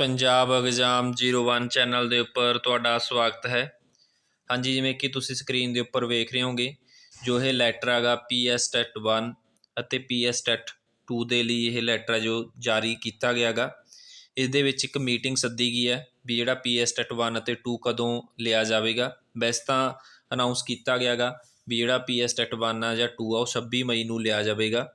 Punjab exam 01 channel ਦੇ ਉੱਪਰ ਤੁਹਾਡਾ ਸਵਾਗਤ ਹੈ। ਹਾਂਜੀ, ਜਿਵੇਂ ਕਿ ਤੁਸੀਂ ਸਕਰੀਨ ਦੇ ਉੱਪਰ ਵੇਖ ਰਹੇ ਹੋਗੇ, ਜੋ ਇਹ ਲੈਟਰ ਹੈਗਾ ਪੀਐਸ ਟੈਟ 1 ਅਤੇ ਪੀਐਸ ਟੈਟ 2 ਦੇ ਲਈ ਇਹ ਲੈਟਰ ਹੈ ਜੋ ਜਾਰੀ ਕੀਤਾ ਗਿਆ ਹੈਗਾ। ਇਸ ਦੇ ਵਿੱਚ ਇੱਕ ਮੀਟਿੰਗ ਸੱਦੀ ਗਈ ਹੈ ਵੀ ਜਿਹੜਾ ਪੀਐਸ ਟੈਟ 1 ਅਤੇ 2 ਕਦੋਂ ਲਿਆ ਜਾਵੇਗਾ। ਵੈਸੇ ਤਾਂ ਅਨਾਉਂਸ ਕੀਤਾ ਗਿਆ ਹੈਗਾ ਵੀ ਜਿਹੜਾ ਪੀਐਸ ਟੈਟ 1 ਆ ਜਾਂ 2 ਆ, ਉਹ 26 ਮਈ ਨੂੰ ਲਿਆ ਜਾਵੇਗਾ।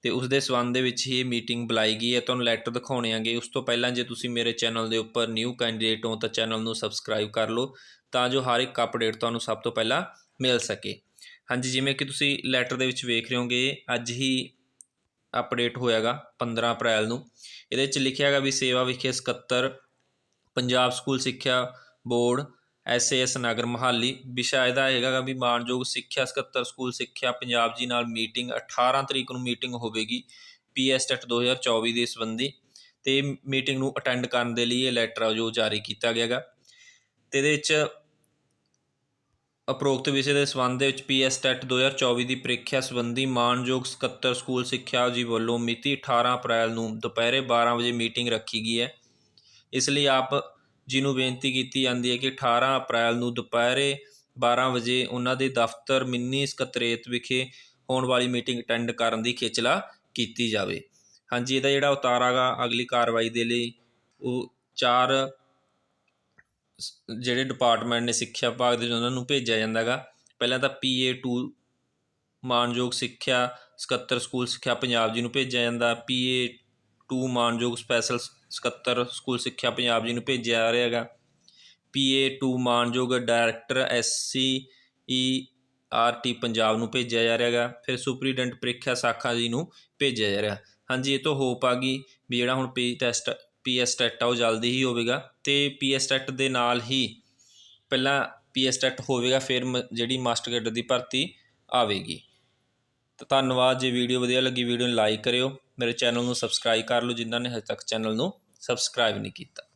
ਅਤੇ ਉਸ ਦੇ ਸਬੰਧ ਦੇ ਵਿੱਚ ਹੀ ਇਹ ਮੀਟਿੰਗ ਬੁਲਾਈ ਗਈ ਹੈ। ਤੁਹਾਨੂੰ ਲੈਟਰ ਦਿਖਾਉਣੇ ਆਂਗੇ ਉਸ ਤੋਂ ਪਹਿਲਾਂ ਜੇ ਤੁਸੀਂ ਮੇਰੇ ਚੈਨਲ ਦੇ ਉੱਪਰ ਨਿਊ ਕੈਂਡੀਡੇਟ ਹੋ ਤਾਂ ਚੈਨਲ ਨੂੰ ਸਬਸਕ੍ਰਾਈਬ ਕਰ ਲਓ ਤਾਂ ਜੋ ਹਰ ਇੱਕ ਅਪਡੇਟ ਤੁਹਾਨੂੰ ਸਭ ਤੋਂ ਪਹਿਲਾਂ ਮਿਲ ਸਕੇ। ਹਾਂਜੀ, ਜਿਵੇਂ ਕਿ ਤੁਸੀਂ ਲੈਟਰ ਦੇ ਵਿੱਚ ਵੇਖ ਰਹੇ ਹੋਗੇ, ਅੱਜ ਹੀ ਅਪਡੇਟ ਹੋਇਆਗਾ 15 ਅਪ੍ਰੈਲ ਨੂੰ। ਇਹਦੇ ਵਿੱਚ ਲਿਖਿਆ ਹੈਗਾ ਵੀ ਸੇਵਾ ਵਿਖੇ ਸਕੱਤਰ ਪੰਜਾਬ ਸਕੂਲ ਸਿੱਖਿਆ ਬੋਰਡ ਐਸਏਐਸ ਨਗਰ ਮਹਾਲੀ। ਵਿਸ਼ਾ ਇਹਦਾ ਹੈਗਾ ਵੀ ਮਾਣਯੋਗ ਸਿੱਖਿਆ ਸਕੱਤਰ ਸਕੂਲ ਸਿੱਖਿਆ ਪੰਜਾਬ ਜੀ ਨਾਲ ਮੀਟਿੰਗ 18 ਤਰੀਕ ਨੂੰ ਮੀਟਿੰਗ ਹੋਵੇਗੀ ਪੀਐਸ ਟੈਟ 2024 ਦੇ ਸੰਬੰਧੀ ਤੇ ਮੀਟਿੰਗ ਨੂੰ ਅਟੈਂਡ ਕਰਨ ਦੇ ਲਈ ਇਹ ਲੈਟਰ ਆ ਜੋ ਜਾਰੀ ਕੀਤਾ ਗਿਆ ਗਾ। ਤੇ ਇਹਦੇ ਵਿੱਚ ਉਪਰੋਕਤ ਵਿਸ਼ੇ ਦੇ ਸੰਬੰਧ ਦੇ ਵਿੱਚ ਪੀਐਸ ਟੈਟ 2024 ਦੀ ਪ੍ਰੀਖਿਆ ਸੰਬੰਧੀ ਮਾਣਯੋਗ ਸਕੱਤਰ ਸਕੂਲ ਸਿੱਖਿਆ ਜੀ ਵੱਲੋਂ ਮਿਤੀ 18 ਅਪ੍ਰੈਲ ਨੂੰ ਦੁਪਹਿਰੇ 12 ਵਜੇ ਮੀਟਿੰਗ ਰੱਖੀ ਗਈ ਹੈ। ਇਸ ਲਈ ਆਪ ਜਿਹਨੂੰ ਬੇਨਤੀ ਕੀਤੀ ਜਾਂਦੀ ਹੈ ਕਿ 18 ਅਪ੍ਰੈਲ ਨੂੰ ਦੁਪਹਿਰੇ 12 ਵਜੇ ਉਹਨਾਂ ਦੇ ਦਫ਼ਤਰ ਮਿੰਨੀ ਸਕੱਤਰੇਤ ਵਿਖੇ ਹੋਣ ਵਾਲੀ ਮੀਟਿੰਗ ਅਟੈਂਡ ਕਰਨ ਦੀ ਖੇਚਲਾ ਕੀਤੀ ਜਾਵੇ। ਹਾਂਜੀ, ਇਹਦਾ ਜਿਹੜਾ ਉਤਾਰਾ ਗਾ, ਅਗਲੀ ਕਾਰਵਾਈ ਦੇ ਲਈ ਉਹ ਚਾਰ ਸ- ਜਿਹੜੇ ਡਿਪਾਰਟਮੈਂਟ ਨੇ ਸਿੱਖਿਆ ਵਿਭਾਗ ਦੇ ਉਹਨਾਂ ਨੂੰ ਭੇਜਿਆ ਜਾਂਦਾ ਗਾ। ਪਹਿਲਾਂ ਤਾਂ ਪੀਏ 2 ਮਾਨਯੋਗ ਸਿੱਖਿਆ ਸਕੱਤਰ ਸਕੂਲ ਸਿੱਖਿਆ ਪੰਜਾਬ ਜੀ ਨੂੰ ਭੇਜਿਆ ਜਾਂਦਾ। ਪੀਏ ਟੂ ਮਾਣਯੋਗ ਸਪੈਸ਼ਲ ਸਕੱਤਰ ਸਕੂਲ ਸਿੱਖਿਆ ਪੰਜਾਬ ਜੀ ਨੂੰ ਭੇਜਿਆ ਜਾ ਰਿਹਾ ਹੈਗਾ। ਪੀਏ ਟੂ ਮਾਣਯੋਗ director SC E R T Punjab ਨੂੰ ਭੇਜਿਆ ਜਾ ਰਿਹਾ ਹੈਗਾ। ਫਿਰ ਸੁਪਰੀਡੈਂਟ ਪ੍ਰੀਖਿਆ ਸਾਖਾ ਜੀ ਨੂੰ ਭੇਜਿਆ ਜਾ ਰਿਹਾ। ਹਾਂਜੀ, ਇਹ ਤੋਂ ਹੋਪ ਆ ਗਈ ਵੀ ਜਿਹੜਾ ਹੁਣ ਪੀ ਟੈਸਟ ਪੀਐਸ ਟੈਟ ਆ, ਉਹ ਜਲਦੀ ਹੀ ਹੋਵੇਗਾ ਤੇ ਪੀਐਸ ਟੈਟ ਦੇ ਨਾਲ ਹੀ ਪਹਿਲਾਂ ਪੀਐਸ ਟੈਟ ਹੋਵੇਗਾ, ਫਿਰ ਮ- ਜਿਹੜੀ ਮਾਸਟਰ ਕੈਡਰ ਦੀ ਭਰਤੀ ਆਵੇਗੀ। ਧੰਨਵਾਦ ਜੇ, ਵੀਡੀਓ ਵਧੀਆ ਲੱਗੀ ਵੀਡੀਓ ਨੂੰ ਲਾਈਕ ਕਰਿਓ, ਮੇਰੇ ਚੈਨਲ ਨੂੰ ਸਬਸਕ੍ਰਾਈਬ ਕਰ ਲਓ ਜਿਨ੍ਹਾਂ ਨੇ ਹਜੇ ਤੱਕ ਚੈਨਲ ਨੂੰ ਸਬਸਕ੍ਰਾਈਬ ਨਹੀਂ ਕੀਤਾ।